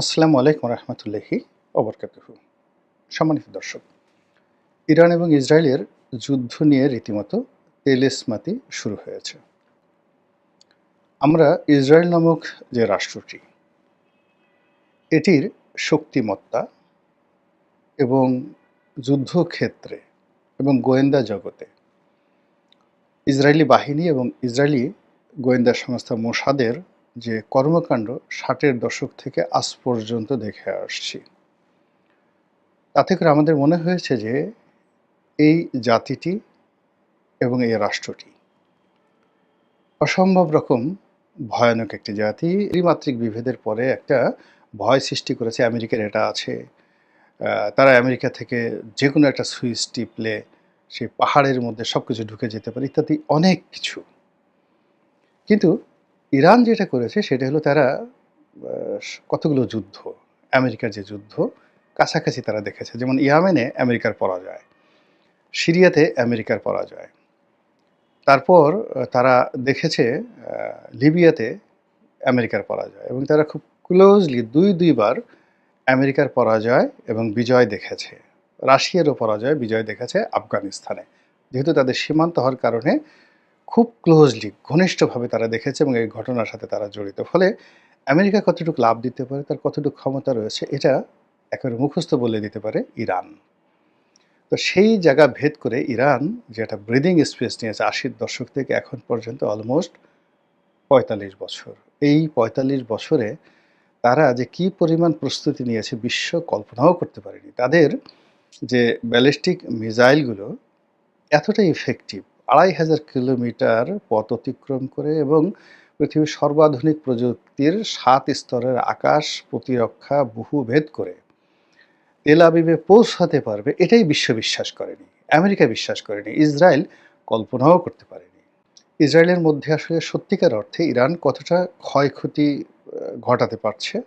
আসসালামু আলাইকুম রহমতুল্লাহি অবরকাতুহ সম্মানিত দর্শক, ইরান এবং ইসরায়েলের যুদ্ধ নিয়ে রীতিমতো তেলেসমাতি শুরু হয়েছে। আমরা ইসরায়েল নামক যে রাষ্ট্রটি, এটির শক্তিমত্তা এবং যুদ্ধক্ষেত্রে এবং গোয়েন্দা জগতে, ইসরায়েলি বাহিনী এবং ইসরায়েলি গোয়েন্দা সংস্থা মোসাদের যে কর্মকাণ্ড ষাটের দশক থেকে আজ পর্যন্ত দেখে আসছি। তাতে করে আমাদের মনে হয়েছে যে এই জাতিটি এবং এই রাষ্ট্রটি অসম্ভব রকম ভয়ানক একটি জাতি। ত্রিমাত্রিক বিভেদের পরে একটা ভয় সৃষ্টি করেছে আমেরিকার, এটা আছে। তারা আমেরিকা থেকে যে কোনো একটা সুইচ টিপলে সেই পাহাড়ের মধ্যে সব কিছু ঢুকে যেতে পারে ইত্যাদি অনেক কিছু। কিন্তু ইরান যেটা করেছে সেটা হলো তারা কতগুলো যুদ্ধ, আমেরিকার যে যুদ্ধ কাছাকাছি তারা দেখেছে। যেমন ইয়ামেনে আমেরিকার পরাজয়, সিরিয়াতে আমেরিকার পরাজয়। তারপর তারা দেখেছে লিবিয়াতে আমেরিকার পরাজয় এবং তারা খুব ক্লোজলি দুই, দুইবার আমেরিকার পরাজয় এবং বিজয় দেখেছে। রাশিয়ারও পরাজয়, বিজয় দেখেছে আফগানিস্তানে। যেহেতু তাদের সীমান্ত হওয়ার কারণে খুব ক্লোজলি ঘনিষ্ঠভাবে তারা দেখেছে এবং এই ঘটনার সাথে তারা জড়িত। ফলে আমেরিকা কতটুকু লাভ দিতে পারে, তার কতটুকু ক্ষমতা রয়েছে, এটা একেবারে মুখস্থ বলে দিতে পারে ইরান। তো সেই জায়গা ভেদ করে ইরান যেটা ব্রিদিং স্পেস নিয়েছে আশির দশক থেকে এখন পর্যন্ত অলমোস্ট পঁয়তাল্লিশ বছর। এই পঁয়তাল্লিশ বছরে তারা যে কি পরিমাণ প্রস্তুতি নিয়েছে বিশ্ব কল্পনাও করতে পারেনি। তাদের যে ব্যালিস্টিক মিসাইলগুলো এতটাই ইফেক্টিভ আড়াই হাজার কিলোমিটার পথ অতিক্রম করে এবং পৃথিবীর সর্বাধুনিক প্রযুক্তির সাত স্তরের আকাশ প্রতিরক্ষা বহু ভেদ করে। তেল আবিবে পৌঁছাতে পারবে, এটাই বিশ্ব বিশ্বাস করেনি, আমেরিকা বিশ্বাস করেনি, ইসরায়েল কল্পনাও করতে পারেনি। ইসরায়েলের মধ্যে আসলে সত্যিকার অর্থে ইরান কতটা ক্ষয়ক্ষতি ঘটাতে পারছে,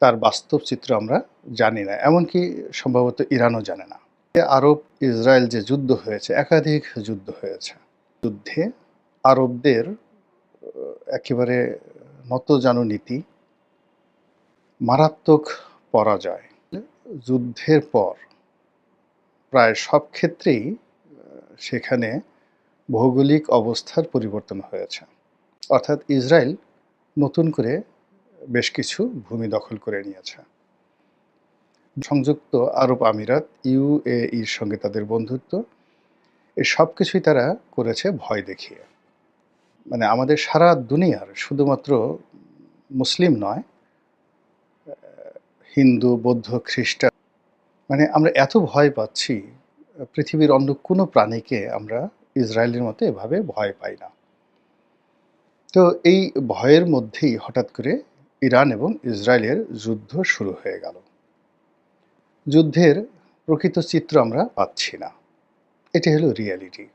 তার বাস্তব চিত্র আমরা জানি না, এমনকি সম্ভবত ইরানও জানে না। আরব, ইসরায়েল যে যুদ্ধ হয়েছে, একাধিক যুদ্ধ হয়েছে। যুদ্ধে আরবদের একেবারে নতজানু নীতি, মারাত্মক পরাজয়। যুদ্ধের পর প্রায় সব ক্ষেত্রেই সেখানে ভৌগোলিক অবস্থার পরিবর্তন হয়েছে। অর্থাৎ ইসরায়েল নতুন করে বেশ কিছু ভূমি দখল করে নিয়েছে। সংযুক্ত আরব আমিরাত ইউএইর সঙ্গে তাদের বন্ধুত্ব। এই সব কিছুই তারা করেছে ভয় দেখিয়ে। মানে আমাদের সারা দুনিয়ার শুধুমাত্র মুসলিম নয় হিন্দু, বৌদ্ধ, খ্রিস্টান মানে আমরা এত ভয় পাচ্ছি, পৃথিবীর অন্য কোনো প্রাণীকে আমরা ইসরায়েলের মতো এভাবে ভয় পাই না। তো এই ভয়ের মধ্যেই হঠাৎ করে ইরান এবং ইসরায়েলের যুদ্ধ শুরু হয়ে গেল। যুদ্ধের প্রকৃত চিত্র আমরা পাচ্ছি না। এটি হলো রিয়ালিটি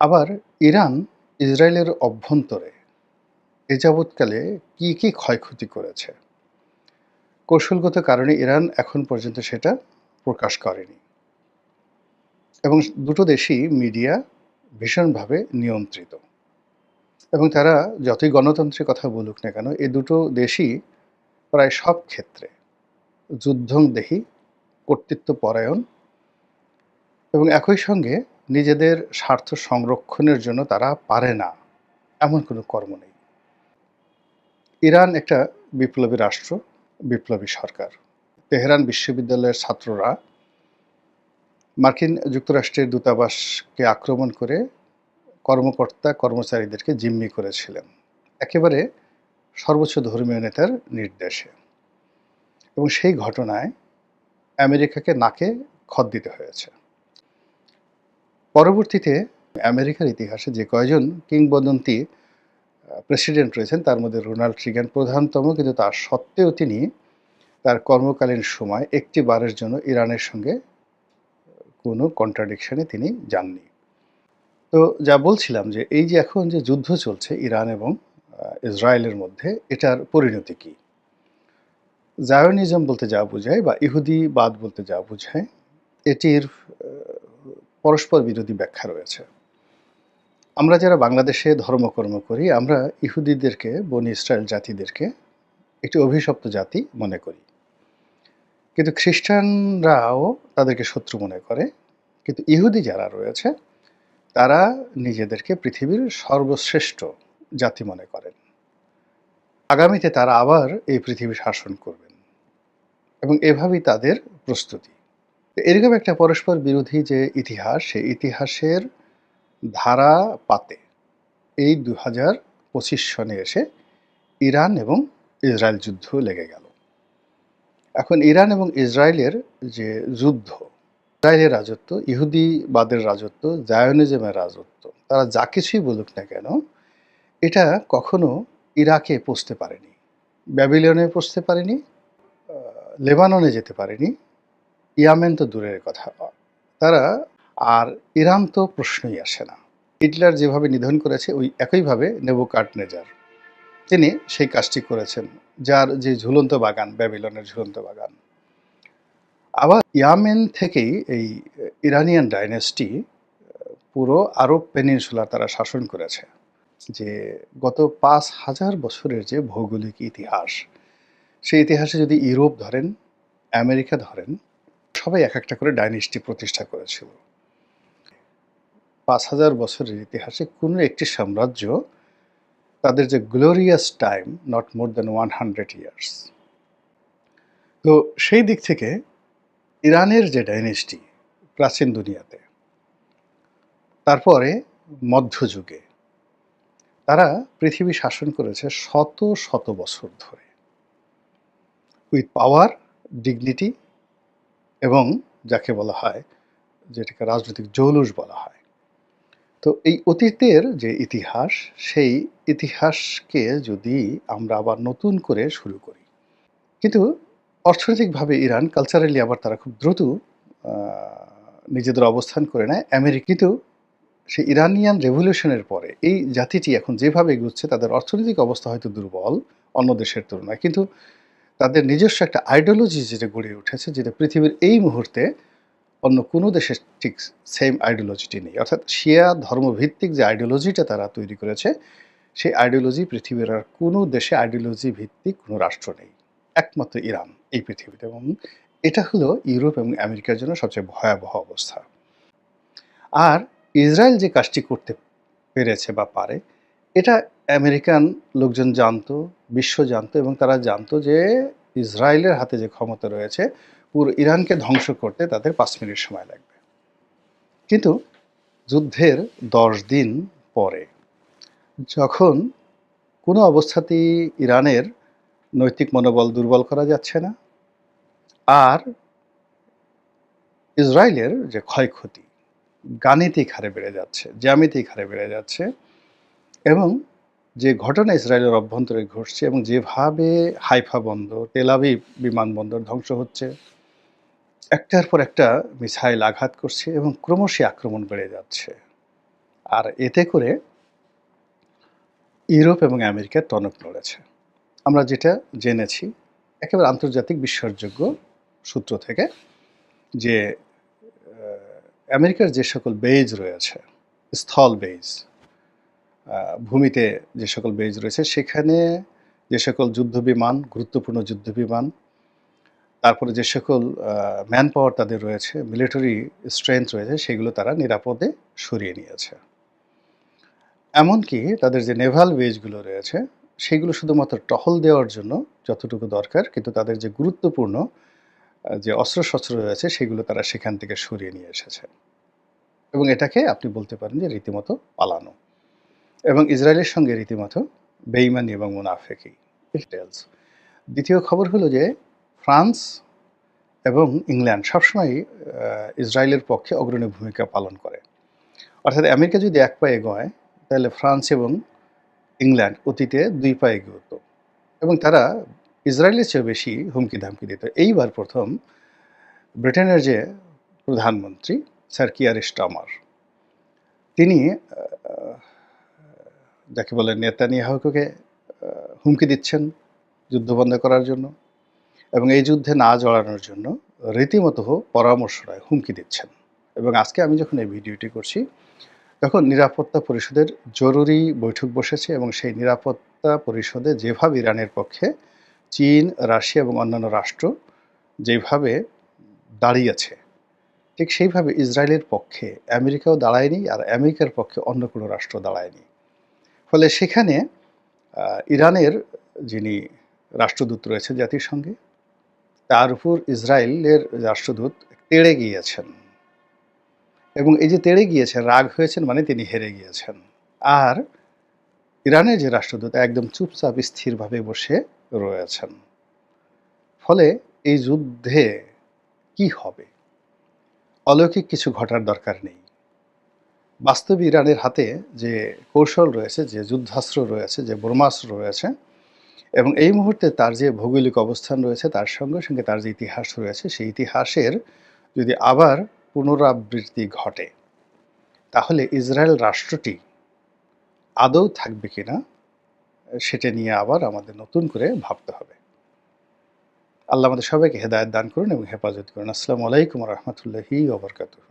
আবার ইরান ইসরায়েলের অভ্যন্তরে এ যাবৎকালে কী কী ক্ষয়ক্ষতি করেছে? কৌশলগত কারণে ইরান এখন পর্যন্ত সেটা প্রকাশ করেনি। এবং দুটো দেশই মিডিয়া ভীষণভাবে নিয়ন্ত্রিত। এবং তারা যতই গণতন্ত্রের কথা বলুক না কেন এই দুটো দেশই প্রায় সব ক্ষেত্রে যুদ্ধংদেহী কর্তৃত্ব পরায়ণ। এবং একই সঙ্গে নিজেদের স্বার্থ সংরক্ষণের জন্য তারা পারে না, এমন কোনো কর্ম নেই। ইরান একটা বিপ্লবী রাষ্ট্র, বিপ্লবী সরকার। তেহরান বিশ্ববিদ্যালয়ের ছাত্ররা মার্কিন যুক্তরাষ্ট্রের দূতাবাসকে আক্রমণ করে কর্মকর্তা, কর্মচারীদেরকে জিম্মি করেছিলেন। একেবারে সর্বোচ্চ ধর্মীয় নেতার নির্দেশে। এবং সেই ঘটনায় আমেরিকাকে নাকে খত দিতে হয়েছে। পরবর্তীতে আমেরিকার ইতিহাসে যে কয়জন কিংবদন্তি প্রেসিডেন্ট রয়েছেন, তার মধ্যে রোনাল্ড রিগান প্রধানতম, কিন্তু তার সত্ত্বেও তিনি তার কর্মকালীন সময় একটি বারের জন্য ইরানের সঙ্গে কোনো কন্ট্রাডিকশনে তিনি যাননি। তো যা বলছিলাম যে এই যে এখন যে যুদ্ধ চলছে ইরান এবং ইসরায়েলের মধ্যে, এটার পরিণতি কি? জায়নিজম বলতে যা বোঝায় বা ইহুদিবাদ বলতে যা বোঝায়, এটির পরস্পর বিরোধী ব্যাখ্যা রয়েছে। আমরা যারা বাংলাদেশে ধর্মকর্ম করি, আমরা ইহুদিদেরকে, বনি ইসরায়েল জাতিদেরকে একটি অভিশপ্ত জাতি মনে করি। কিন্তু খ্রিস্টানরাও তাদেরকে শত্রু মনে করে। কিন্তু ইহুদি যারা রয়েছে, তারা নিজেদেরকে পৃথিবীর সর্বশ্রেষ্ঠ জাতি মনে করেন। আগামীতে তারা আবার এই পৃথিবী শাসন করবেন এবং এভাবেই তাদের প্রস্তুতি। এরকম একটা পরস্পর বিরোধী যে ইতিহাস, সেই ইতিহাসের ধারা পাতে এই দু হাজার পঁচিশ সনে এসে ইরান এবং ইসরায়েল যুদ্ধ লেগে গেল। এখন ইরান এবং ইসরায়েলের যে যুদ্ধ, ইসরায়েলের রাজত্ব, ইহুদিবাদের রাজত্ব, জায়নিজমের রাজত্ব, তারা যা কিছুই বলুক না কেন, এটা কখনো ইরাকে পৌঁছতে পারেনি ব্যাবিলিয়নে পৌঁছতে পারেনি লেবাননে যেতে পারেনি, ইয়ামেন তো দূরের কথা। তারা, আর ইরান তো প্রশ্নই আসে না। হিটলার যেভাবে নিধন করেছে, ওই একইভাবে নেবুকাট নেজার তিনি সেই কাজটি করেছেন, যার যে ঝুলন্ত বাগান, ব্যাবিলনের ঝুলন্ত বাগান। আবার ইয়ামেন থেকেই এই ইরানিয়ান ডাইনেস্টি, পুরো আরব পেনিনসুলা তারা শাসন করেছে, যে গত পাঁচ হাজার বছরের যে ভৌগোলিক ইতিহাস সেই ইতিহাসে যদি ইউরোপ ধরেন, আমেরিকা ধরেন, সবাই এক একটা করে ডাইনেস্টি প্রতিষ্ঠা করেছিল। পাঁচ হাজার বছরের ইতিহাসে কোনো একটি সাম্রাজ্য তাদের যে glorious time not more than one hundred years তো সেই দিক থেকে ইরানের যে ডাইনেস্টি প্রাচীন দুনিয়াতে, তারপরে মধ্যযুগে, তারা পৃথিবী শাসন করেছে শত শত বছর ধরে। উইথ পাওয়ার ডিগনিটি এবং যাকে বলা হয়, যেটাকে রাজনৈতিক জৌলুস বলা হয়। তো এই অতীতের যে ইতিহাস, সেই ইতিহাসকে যদি আমরা আবার নতুন করে শুরু করি। কিন্তু অর্থনৈতিকভাবে ইরান কালচারালি আবার তারা খুব দ্রুত নিজেদের অবস্থান করে নেয়। আমেরিকা কিন্তু সেই ইরানিয়ান রেভলিউশনের পরে এই জাতিটি এখন যেভাবে এগুচ্ছে, তাদের অর্থনৈতিক অবস্থা হয়তো দুর্বল অন্য দেশের তুলনায়। কিন্তু তাদের নিজস্ব একটা আইডিওলজি যেটা গড়ে উঠেছে, যেটা পৃথিবীর এই মুহূর্তে অন্য কোনো দেশের ঠিক সেম আইডিওলজিটি নেই। অর্থাৎ শিয়া ধর্মভিত্তিক যে আইডিওলজিটা তারা তৈরি করেছে, সেই আইডিওলজি পৃথিবীর আর কোনো দেশে আইডিওলজি ভিত্তিক কোনো রাষ্ট্র নেই। একমাত্র ইরান এই পৃথিবীতে এবং এটা হলো ইউরোপ এবং আমেরিকার জন্য সবচেয়ে ভয়াবহ অবস্থা। আর ইসরায়েল যে কাজটি করতে পেরেছে বা পারে, এটা আমেরিকান লোকজন জানতো, বিশ্ব জানতো এবং তারা জানতো যে ইসরায়েলের হাতে যে ক্ষমতা রয়েছে, পুরো ইরানকে ধ্বংস করতে তাদের পাঁচ মিনিট সময় লাগবে। কিন্তু যুদ্ধের দশ দিন পরে, যখন কোনো অবস্থাতেই ইরানের নৈতিক মনোবল দুর্বল করা যাচ্ছে না, আর ইসরায়েলের যে ক্ষয়ক্ষতি গাণিতিক হারে বেড়ে যাচ্ছে, জ্যামিতিক হারে বেড়ে যাচ্ছে এবং যে ঘটনা ইসরায়েলের অভ্যন্তরে ঘটছে এবং যেভাবে হাইফা বন্দর তেলাবি বিমানবন্দর ধ্বংস হচ্ছে, একটার পর একটা মিসাইল আঘাত করছে এবং ক্রমশই আক্রমণ বেড়ে যাচ্ছে। আর এতে করে ইউরোপ এবং আমেরিকার টনক নড়েছে। আমরা যেটা জেনেছি, একেবারে আন্তর্জাতিক বিশ্বাসযোগ্য সূত্র থেকে যে আমেরিকার যে সকল বেজ রয়েছে, স্থল বেজ ভূমিতে যে সকল বেজ রয়েছে, সেখানে যে সকল যুদ্ধ বিমান, গুরুত্বপূর্ণ যুদ্ধ বিমান, তারপরে যে সকল ম্যান পাওয়ার তাদের রয়েছে মিলিটারি স্ট্রেংথ রয়েছে, সেগুলো তারা নিরাপদে সরিয়ে নিয়েছে। এমনকি তাদের যে নেভাল বেজগুলো রয়েছে, সেগুলো শুধুমাত্র টহল দেওয়ার জন্য যতটুকু দরকার, কিন্তু তাদের যে গুরুত্বপূর্ণ যে অস্ত্রশস্ত্র রয়েছে, সেগুলো তারা সেখান থেকে সরিয়ে নিয়ে এসেছে। এবং এটাকে আপনি বলতে পারেন যে রীতিমতো পালানো। এবং ইসরায়েলের সঙ্গে রীতিমতো বেইমানি এবং মুনাফেকি ডিটেলস দ্বিতীয় খবর হলো যে ফ্রান্স এবং ইংল্যান্ড সবসময় ইসরায়েলের পক্ষে অগ্রণী ভূমিকা পালন করে। অর্থাৎ আমেরিকা যদি এক পায়ে এগোয়, তাহলে ফ্রান্স এবং ইংল্যান্ড অতীতে দুই পায়ে এগোতো এবং তারা ইসরায়েলের চেয়ে বেশি হুমকি ধামকি দিত। এইবার প্রথম ব্রিটেনের যে প্রধানমন্ত্রী, স্যার কিয়ার স্টামার, তিনি যাকে বলে নেতানিয়াহুকে হুমকি দিচ্ছেন যুদ্ধ বন্ধ করার জন্য এবং এই যুদ্ধে না জড়ানোর জন্য রীতিমতো পরামর্শ নয় হুমকি দিচ্ছেন। এবং আজকে আমি যখন এই ভিডিওটি করছি, তখন নিরাপত্তা পরিষদের জরুরি বৈঠক বসেছে এবং সেই নিরাপত্তা পরিষদে যেভাবে ইরানের পক্ষে চীন, রাশিয়া এবং অন্যান্য রাষ্ট্র যেভাবে দাঁড়িয়েছে, ঠিক সেইভাবে ইসরায়েলের পক্ষে আমেরিকাও দাঁড়ায়নি আর আমেরিকার পক্ষে অন্য কোনো রাষ্ট্র দাঁড়ায়নি। ফলে সেখানে ইরানের যিনি রাষ্ট্রদূত রয়েছেন জাতিসংঘে তার উপর ইসরায়েলের রাষ্ট্রদূত তেড়ে গিয়েছেন। এবং এই যে তেড়ে গিয়েছেন, রাগ হয়েছেন মানে তিনি হেরে গিয়েছেন। আর ইরানের যে রাষ্ট্রদূত, একদম চুপচাপ, স্থিরভাবে বসে রয়েছেন। ফলে এই যুদ্ধে কি হবে? অলৌকিক কিছু ঘটার দরকার নেই। বাস্তবে ইরানের হাতে যে কৌশল রয়েছে, যে যুদ্ধাস্ত্র রয়েছে, যে ব্রহ্মাস্ত্র রয়েছে এবং এই মুহূর্তে তার যে ভৌগোলিক অবস্থান রয়েছে, তার সঙ্গে সঙ্গে তার যে ইতিহাস রয়েছে, সেই ইতিহাসের যদি আবার পুনরাবৃত্তি ঘটে, তাহলে ইসরায়েল রাষ্ট্রটি আদৌ থাকবে কিনা, সেটা নিয়ে আবার আমাদের নতুন করে ভাবতে হবে। আল্লাহ আমাদের সবাইকে হেদায়ত দান করুন এবং হেফাজত করুন। আসসালামু আলাইকুম রহমতুল্লাহি ওবরকাতুহ